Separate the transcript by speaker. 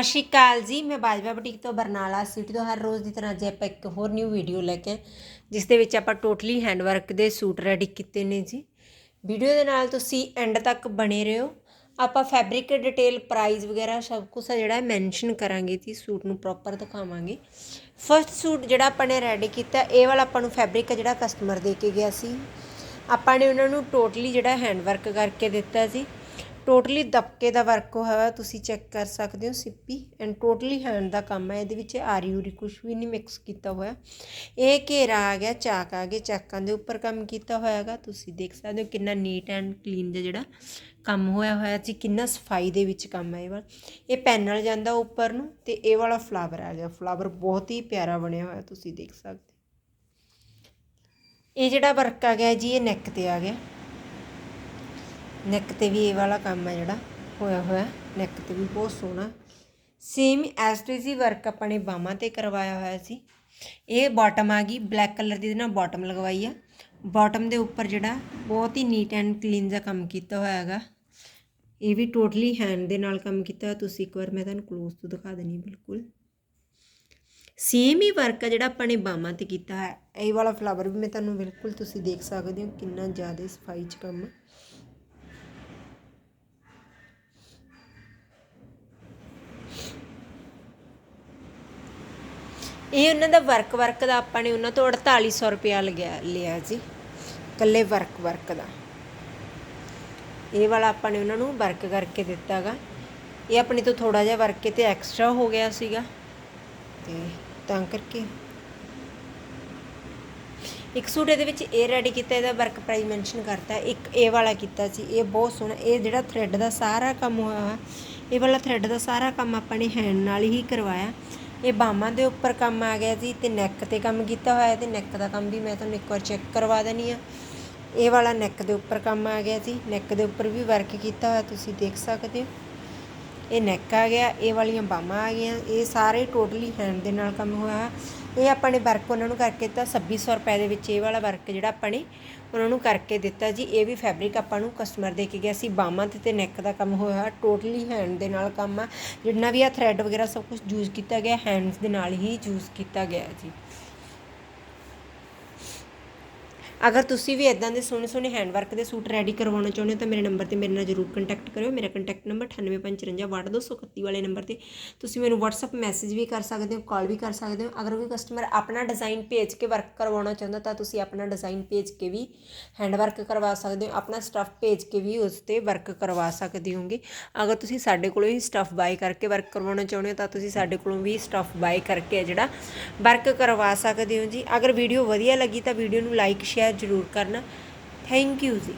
Speaker 1: ਸਤਿ ਸ਼੍ਰੀ ਅਕਾਲ ਜੀ। ਮੈਂ ਬਾਜਵਾ ਬੁਟੀਕ ਤੋਂ ਬਰਨਾਲਾ ਸਿਟੀ ਤੋਂ ਹਰ ਰੋਜ਼ ਦੀ ਤਰ੍ਹਾਂ ਅੱਜ ਆਪਾਂ ਇੱਕ ਹੋਰ ਨਿਊ ਵੀਡੀਓ ਲੈ ਕੇ ਆਏ, ਜਿਸ ਦੇ ਵਿੱਚ ਆਪਾਂ ਟੋਟਲੀ ਹੈਂਡਵਰਕ ਦੇ ਸੂਟ ਰੈਡੀ ਕੀਤੇ ਨੇ ਜੀ। ਵੀਡੀਓ ਦੇ ਨਾਲ ਤੁਸੀਂ ਐਂਡ ਤੱਕ ਬਣੇ ਰਹੋ। ਆਪਾਂ ਫੈਬਰਿਕ ਡਿਟੇਲ ਪ੍ਰਾਈਸ ਵਗੈਰਾ ਸਭ ਕੁਝ ਜਿਹੜਾ ਮੈਂਸ਼ਨ ਕਰਾਂਗੇ ਜੀ ਸੂਟ ਨੂੰ ਪ੍ਰੋਪਰ ਦਿਖਾਵਾਂਗੇ। ਫਰਸਟ ਸੂਟ ਜਿਹੜਾ ਆਪਾਂ ਨੇ ਰੈਡੀ ਕੀਤਾ ਇਹ ਵਾਲਾ ਆਪਾਂ ਨੂੰ ਫੈਬਰਿਕ ਜਿਹੜਾ ਕਸਟਮਰ ਦੇ ਕੇ ਗਿਆ ਸੀ। ਆਪਾਂ ਨੇ ਉਹਨਾਂ ਨੂੰ ਟੋਟਲੀ ਜਿਹੜਾ ਹੈਂਡਵਰਕ ਕਰਕੇ ਦਿੱਤਾ ਸੀ। ਟੋਟਲੀ ਦਬਕੇ ਦਾ ਵਰਕ ਹੋਇਆ ਤੁਸੀਂ ਚੈੱਕ ਕਰ ਸਕਦੇ ਹੋ ਸਿੱਪੀ ਐਂਡ ਟੋਟਲੀ ਹੈਂਡ ਦਾ ਕੰਮ ਹੈ, ਇਹਦੇ ਵਿੱਚ ਆਰੀ ਉਰੀ ਕੁਝ ਵੀ ਨਹੀਂ ਮਿਕਸ ਕੀਤਾ ਹੋਇਆ। ਇਹ ਘੇਰਾ ਆ ਗਿਆ, ਚਾਕ ਆ ਗਏ, ਚਾਕਾਂ ਦੇ ਉੱਪਰ ਕੰਮ ਕੀਤਾ ਹੋਇਆ ਹੋਇਆਗਾ ਤੁਸੀਂ ਦੇਖ ਸਕਦੇ ਹੋ ਕਿੰਨਾ ਨੀਟ ਐਂਡ ਕਲੀਨ ਦਾ ਜਿਹੜਾ ਕੰਮ ਹੋਇਆ ਹੋਇਆ, ਜੀ ਕਿੰਨਾ ਸਫ਼ਾਈ ਦੇ ਵਿੱਚ ਕੰਮ ਹੈ ਇਹ ਵਾਲਾ। ਇਹ ਪੈਨਲ ਜਾਂਦਾ ਉੱਪਰ ਨੂੰ, ਤੇ ਇਹ ਵਾਲਾ ਫਲਾਵਰ ਆ ਗਿਆ ਫਲਾਵਰ ਬਹੁਤ ਹੀ ਪਿਆਰਾ ਬਣਿਆ ਹੋਇਆ, ਤੁਸੀਂ ਦੇਖ ਸਕਦੇ ਹੋ। ਇਹ ਜਿਹੜਾ ਵਰਕ ਆ ਗਿਆ ਜੀ, ਇਹ ਨੈਕ ਤੇ ਆ ਗਿਆ। ਨੈਕ ਤੇ ਵੀ ਇਹ ਵਾਲਾ ਕੰਮ ਹੈ ਜਿਹੜਾ, ਹੋਇਆ ਹੋਇਆ ਨੈਕ ਤੇ ਵੀ ਬਹੁਤ ਸੋਹਣਾ। Same S T C work ਆਪਾਂ ਨੇ ਬਾਹਾਂ ਤੇ ਕਰਵਾਇਆ ਹੋਇਆ ਸੀ। ਇਹ ਬਾਟਮ ਆ ਗਈ ਬਲੈਕ ਕਲਰ ਦੀ ਇਹਦੇ ਨਾਲ ਬਾਟਮ ਲਗਵਾਈ ਆ। ਬਾਟਮ ਦੇ ਉੱਪਰ ਜਿਹੜਾ ਬਹੁਤ ਹੀ ਨੀਟ ਐਂਡ ਕਲੀਨ ਦਾ ਕੰਮ ਕੀਤਾ ਹੋਇਆ ਹੈਗਾ। ਇਹ ਵੀ ਟੋਟਲੀ ਹੈਂਡ ਦੇ ਨਾਲ ਕੰਮ ਕੀਤਾ ਹੋਇਆ, ਤੁਸੀਂ ਇੱਕ ਵਾਰ ਮੈਂ ਤੁਹਾਨੂੰ ਕਲੋਜ਼ ਤੋਂ ਦਿਖਾ ਦੇਣੀ ਬਿਲਕੁਲ। ਸੇਮ ਹੀ ਵਰਕ ਆ ਜਿਹੜਾ ਆਪਾਂ ਨੇ ਬਾਹਾਂ ਤੇ ਕੀਤਾ ਹੈ ਇਹ ਵਾਲਾ ਫਲਾਵਰ ਵੀ ਮੈਂ ਤੁਹਾਨੂੰ ਬਿਲਕੁਲ ਤੁਸੀਂ ਦੇਖ ਸਕਦੇ ਹੋ, ਕਿੰਨਾ ਜ਼ਿਆਦਾ ਸਫ਼ਾਈ ਚ ਕੰਮ ਇਹ ਉਹਨਾਂ ਦਾ ਵਰਕ ਵਰਕ ਦਾ ਆਪਾਂ ਨੇ ਉਹਨਾਂ ਤੋਂ 4800 ਰੁਪਿਆ ਲਗਿਆ ਲਿਆ ਜੀ। ਇਕੱਲੇ ਵਰਕ ਵਰਕ ਦਾ। ਇਹ ਵਾਲਾ ਆਪਾਂ ਨੇ ਉਹਨਾਂ ਨੂੰ ਵਰਕ ਕਰਕੇ ਦਿੱਤਾਗਾ। ਇਹ ਆਪਣੇ ਤੋਂ ਥੋੜਾ ਜਿਹਾ ਵਰਕ ਤੇ ਐਕਸਟਰਾ ਹੋ ਗਿਆ ਸੀਗਾ। ਤੇ ਤਾਂ ਕਰਕੇ। ਇੱਕ ਸੂਟ ਇਹਦੇ ਵਿੱਚ ਇਹ ਰੈਡੀ ਕੀਤਾ, ਇਹਦਾ ਵਰਕ ਪ੍ਰਾਈਸ ਮੈਂਸ਼ਨ ਕਰਤਾ। ਇੱਕ ਇਹ ਵਾਲਾ ਕੀਤਾ ਸੀ, ਇਹ ਬਹੁਤ ਸੋਹਣਾ, ਇਹ ਜਿਹੜਾ ਥ੍ਰੈਡ ਦਾ ਸਾਰਾ ਕੰਮ ਹੋਇਆ ਹੋਇਆ ਇਹ ਵਾਲਾ ਥ੍ਰੈਡ ਦਾ ਸਾਰਾ ਕੰਮ ਆਪਾਂ ਨੇ ਹੈਂਡ ਨਾਲ ਹੀ ਕਰਵਾਇਆ। ਇਹ ਬਾਹਾਂ ਦੇ ਉੱਪਰ ਕੰਮ ਆ ਗਿਆ ਜੀ ਤੇ ਨੈਕ ਤੇ ਕੰਮ ਕੀਤਾ ਹੋਇਆ ਤੇ ਨੈਕ ਦਾ ਕੰਮ ਵੀ ਮੈਂ ਤੁਹਾਨੂੰ ਇੱਕ ਵਾਰ ਚੈੱਕ ਕਰਵਾ ਦੇਣੀ ਆ ਇਹ ਵਾਲਾ ਨੈਕ ਦੇ ਉੱਪਰ ਕੰਮ ਆ ਗਿਆ ਜੀ। ਨੈਕ ਦੇ ਉੱਪਰ ਵੀ ਵਰਕ ਕੀਤਾ ਹੋਇਆ, ਤੁਸੀਂ ਦੇਖ ਸਕਦੇ ਹੋ। ਇਹ ਨੈਕ ਆ ਗਿਆ, ਇਹ ਵਾਲੀਆਂ ਬਾਹਾਂ ਆ ਗਈਆਂ, ਇਹ ਸਾਰੇ ਟੋਟਲੀ ਹੈਂਡ ਦੇ ਨਾਲ ਕੰਮ ਹੋਇਆ। ਇਹ ਆਪਾਂ ਨੇ ਵਰਕ ਉਹਨਾਂ ਨੂੰ ਕਰਕੇ ਦਿੱਤਾ 2600 ਰੁਪਏ ਦੇ ਵਿੱਚ ਇਹ ਵਾਲਾ ਵਰਕ ਜਿਹੜਾ ਆਪਾਂ ਨੇ ਉਹਨਾਂ ਨੂੰ ਕਰਕੇ ਦਿੱਤਾ ਜੀ। ਇਹ ਵੀ ਫੈਬਰਿਕ ਆਪਾਂ ਨੂੰ ਕਸਟਮਰ ਦੇ ਕੇ ਗਿਆ ਸੀ। ਬਾਹਾਂ ਤੇ ਤੇ ਨੈਕ ਦਾ ਕੰਮ ਹੋਇਆ ਟੋਟਲੀ ਹੈਂਡ ਦੇ ਨਾਲ ਕੰਮ ਆ। ਜਿੰਨਾ ਵੀ ਆ ਥ੍ਰੈਡ ਵਗੈਰਾ ਸਭ ਕੁਝ ਯੂਜ਼ ਕੀਤਾ ਗਿਆ ਹੈਂਡਸ ਦੇ ਨਾਲ ਹੀ ਯੂਜ਼ ਕੀਤਾ ਗਿਆ ਜੀ। ਅਗਰ ਤੁਸੀਂ ਵੀ ਇਦਾਂ ਦੇ ਸੋਹਣੇ ਸੋਹਣੇ ਹੈਂਡਵਰਕ ਦੇ ਸੂਟ ਰੈਡੀ ਕਰਵਾਉਣਾ ਚਾਹੁੰਦੇ ਹੋ ਤਾਂ ਮੇਰੇ ਨੰਬਰ ਤੇ ਮੇਰੇ ਨਾਲ ਜਰੂਰ ਕੰਟੈਕਟ ਕਰਿਓ। ਮੇਰਾ ਕੰਟੈਕਟ ਨੰਬਰ 9855 ਵਾਲੇ ਨੰਬਰ ਤੇ ਤੁਸੀਂ ਮੈਨੂੰ WhatsApp ਮੈਸੇਜ ਵੀ ਕਰ ਸਕਦੇ ਹੋ ਕਾਲ ਵੀ ਕਰ ਸਕਦੇ ਹੋ। ਅਗਰ ਕੋਈ ਕਸਟਮਰ ਆਪਣਾ ਡਿਜ਼ਾਈਨ ਭੇਜ ਕੇ ਵਰਕ ਕਰਵਾਉਣਾ ਚਾਹੁੰਦਾ ਤਾਂ ਤੁਸੀਂ ਆਪਣਾ ਡਿਜ਼ਾਈਨ ਭੇਜ ਕੇ ਵੀ ਹੈਂਡਵਰਕ ਕਰਵਾ ਸਕਦੇ ਹੋ। ਆਪਣਾ ਸਟੱਫ ਭੇਜ ਕੇ ਵੀ ਉਸ ਤੇ ਵਰਕ ਕਰਵਾ ਸਕਦੇ ਹੋਗੇ। ਅਗਰ ਤੁਸੀਂ ਸਾਡੇ ਕੋਲੋਂ ਹੀ ਸਟੱਫ ਬਾਈ ਕਰਕੇ ਵਰਕ ਕਰਵਾਉਣਾ ਚਾਹੁੰਦੇ ਹੋ ਤਾਂ ਤੁਸੀਂ ਸਾਡੇ ਕੋਲੋਂ ਵੀ ਸਟੱਫ ਬਾਈ ਕਰਕੇ ਜਿਹੜਾ ਵਰਕ ਕਰਵਾ ਸਕਦੇ ਹੋ ਜੀ। ਅਗਰ ਵੀਡੀਓ ਵਧੀਆ ਲੱਗੀ ਤਾਂ ਵੀਡੀਓ ਨੂੰ ਲਾਈਕ ਸ਼ੇਅਰ ਜ਼ਰੂਰ ਕਰਨਾ। ਥੈਂਕ ਯੂ ਜੀ।